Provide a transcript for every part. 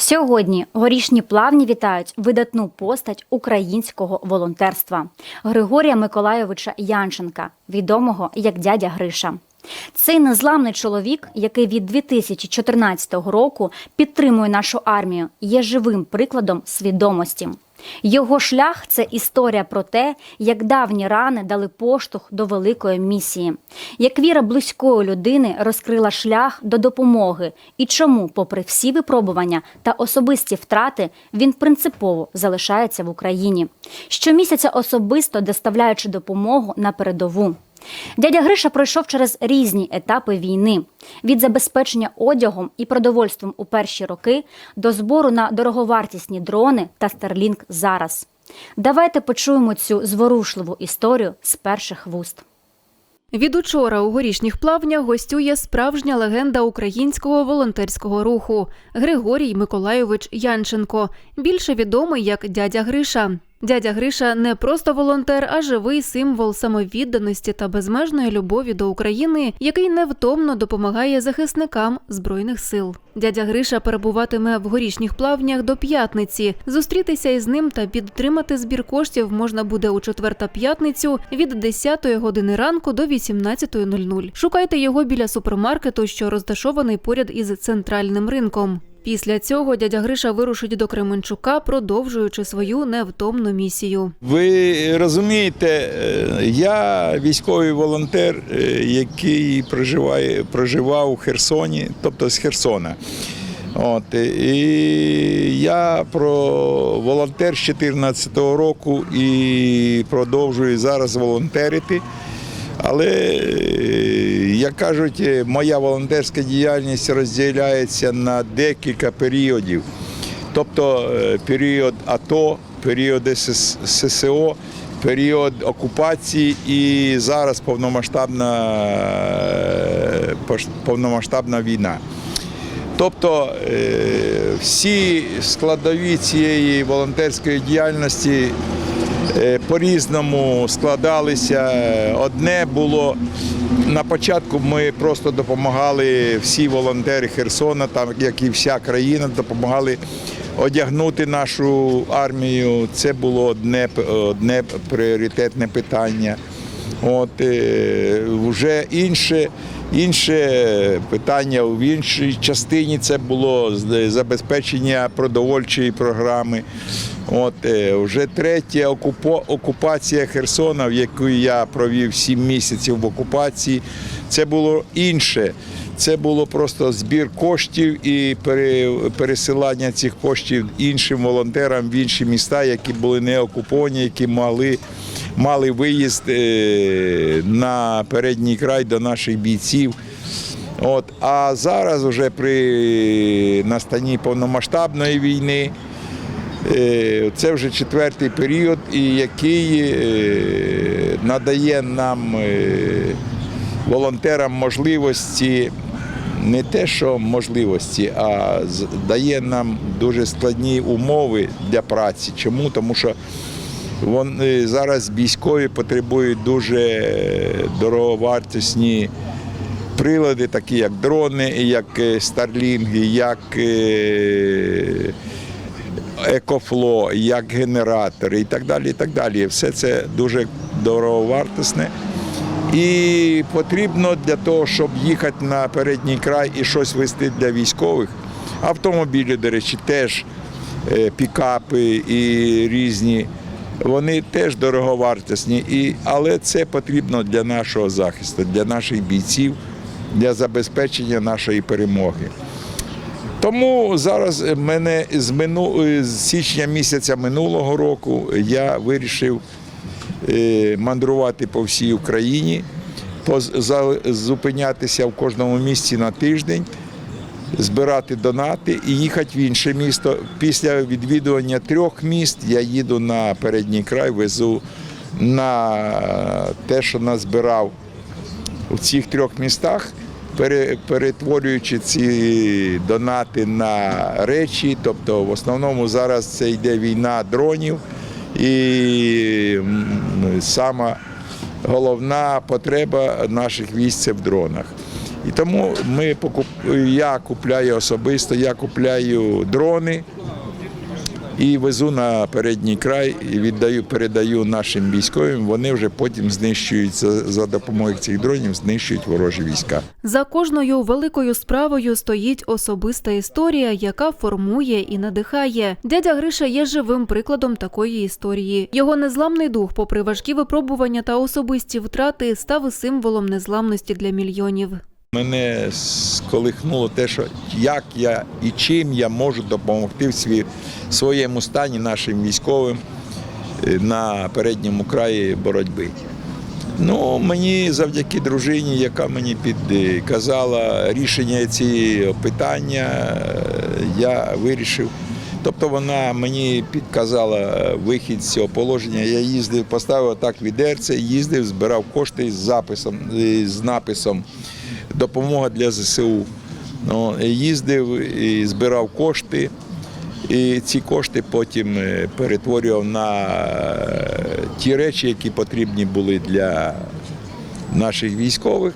Сьогодні горішні плавні вітають видатну постать українського волонтерства Григорія Миколайовича Янченка, відомого як дядя Гриша. Цей незламний чоловік, який від 2014 року підтримує нашу армію, є живим прикладом свідомості. Його шлях це історія про те, як давні рани дали поштовх до великої місії, як віра близької людини розкрила шлях до допомоги, і чому, попри всі випробування та особисті втрати, він принципово залишається в Україні, щомісяця особисто доставляючи допомогу на передову. Дядя Гриша пройшов через різні етапи війни від забезпечення одягом і продовольством у перші роки до збору на дороговартісні дрони та Старлінг зараз. Давайте почуємо цю зворушливу історію з перших вуст. Від учора у горішніх плавнях гостює справжня легенда українського волонтерського руху Григорій Миколайович Янченко, більше відомий як дядя Гриша. Дядя Гриша не просто волонтер, а живий символ самовідданості та безмежної любові до України, який невтомно допомагає захисникам збройних сил. Дядя Гриша перебуватиме в горішніх плавнях до п'ятниці. Зустрітися із ним та підтримати збір коштів можна буде у четвер та п'ятницю від 10 години ранку до 18.00. Шукайте його біля супермаркету, що розташований поряд із центральним ринком. Після цього дядя Гриша вирушить до Кременчука, продовжуючи свою невтомну місію. Ви розумієте, е, я військовий волонтер, е, який проживає, проживав у Херсоні, тобто з Херсона. От, і я про волонтер з 2014 року і продовжую зараз волонтерити. Але, е, як кажуть, е, моя волонтерська діяльність розділяється на декілька періодів. Тобто е, період АТО, період СС- ССО, період окупації і зараз повномасштабна, повномасштабна війна. Тобто всі складові цієї волонтерської діяльності по-різному складалися. Одне було на початку ми просто допомагали всі волонтери Херсона, там як і вся країна, допомагали одягнути нашу армію. Це було одне, одне пріоритетне питання. От е, вже інше, інше питання в іншій частині це було з- забезпечення продовольчої програми. От е, вже третя окупація Херсона, в яку я провів сім місяців в окупації. Це було інше. Це було просто збір коштів і пересилання цих коштів іншим волонтерам в інші міста, які були не окуповані, які мали, мали виїзд е, на передній край до наших бійців. От, а зараз, вже при настанні повномасштабної війни, це вже четвертий період, який е, надає нам е, волонтерам можливості, не те, що можливості, а дає нам дуже складні умови для праці. Чому? Тому що вони зараз військові потребують дуже е, дороговартісні прилади, такі як дрони, як е, старлінги, як е, екофло, як генератори і так далі. І так далі. Все це дуже дороговартісне. І потрібно для того, щоб їхати на передній край і щось вести для військових. Автомобілі, до речі, теж е, пікапи і різні. Вони теж дороговартісні, і, але це потрібно для нашого захисту, для наших бійців, для забезпечення нашої перемоги. Тому зараз мене з, мину, з січня місяця минулого року я вирішив е, мандрувати по всій Україні, зупинятися в кожному місці на тиждень, збирати донати і їхати в інше місто. Після відвідування трьох міст я їду на передній край, везу на те, що назбирав в цих трьох містах, перетворюючи ці донати на речі. Тобто, в основному зараз це йде війна дронів, і сама головна потреба наших військ це в дронах. І тому ми я купляю особисто, я купляю дрони і везу на передній край і віддаю, передаю нашим військовим. Вони вже потім знищують за, за допомогою цих дронів, знищують ворожі війська. За кожною великою справою стоїть особиста історія, яка формує і надихає. Дядя Гриша є живим прикладом такої історії. Його незламний дух, попри важкі випробування та особисті втрати, став символом незламності для мільйонів. Мене сколихнуло те, що як я і чим я можу допомогти в своєму стані нашим військовим е, на передньому краї боротьби. Ну, мені завдяки дружині, яка мені підказала рішення цієї питання, е, я вирішив. Тобто вона мені підказала вихід з цього положення. Я їздив, поставив так відерце, їздив, збирав кошти з записом, з написом допомога для ЗСУ. Ну, їздив і збирав кошти. І ці кошти потім е, перетворював на е, ті речі, які потрібні були для наших військових.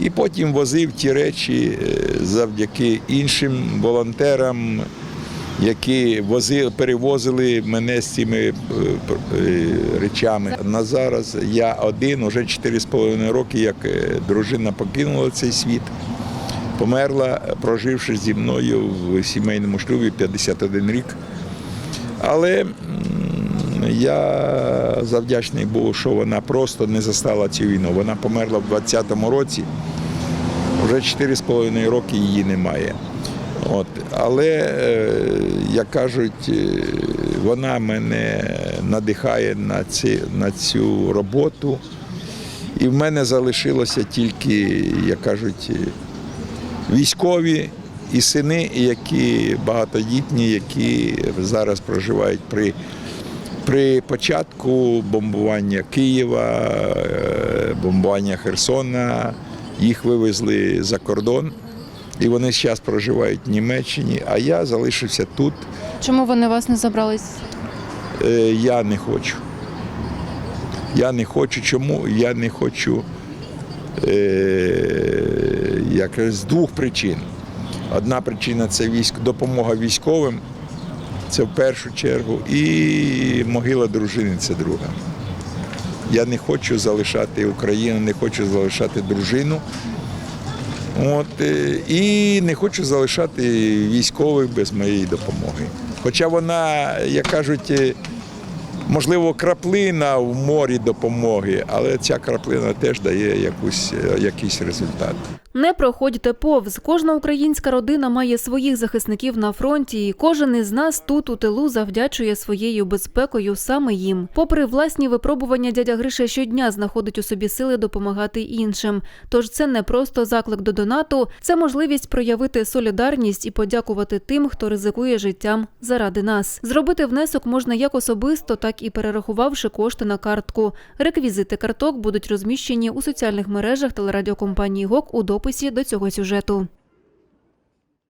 І потім возив ті речі е, завдяки іншим волонтерам, які возили, перевозили мене з цими е, е, речами. На зараз я один, уже 4,5 роки, як е, дружина покинула цей світ. Померла, проживши зі мною в сімейному шлюбі 51 рік. Але я завдячний Богу, що вона просто не застала цю війну. Вона померла в 20-му році. Вже 4,5 роки її немає. От. Але, е, як кажуть, е, вона мене надихає на, ці, на цю роботу. І в мене залишилося тільки, як кажуть, військові і сини, які багатодітні, які зараз проживають при, при початку бомбування Києва, е, бомбування Херсона. Їх вивезли за кордон. І вони зараз проживають в Німеччині, а я залишився тут. Чому вони вас не забрали? Е, Я не хочу. Я не хочу. Чому? Я не хочу е, як, з двох причин. Одна причина це військ, допомога військовим, це в першу чергу, і могила дружини це друга. Я не хочу залишати Україну, не хочу залишати дружину. От, е, і не хочу залишати військових без моєї допомоги. Хоча вона, як кажуть, е, можливо, краплина в морі допомоги, але ця краплина теж дає якусь, е, якийсь результат. Не проходьте повз. Кожна українська родина має своїх захисників на фронті, і кожен із нас тут у тилу завдячує своєю безпекою саме їм. Попри власні випробування, дядя Гриша щодня знаходить у собі сили допомагати іншим. Тож це не просто заклик до донату, це можливість проявити солідарність і подякувати тим, хто ризикує життям заради нас. Зробити внесок можна як особисто, так і перерахувавши кошти на картку. Реквізити карток будуть розміщені у соціальних мережах телерадіокомпанії ГОК у дописі до цього сюжету.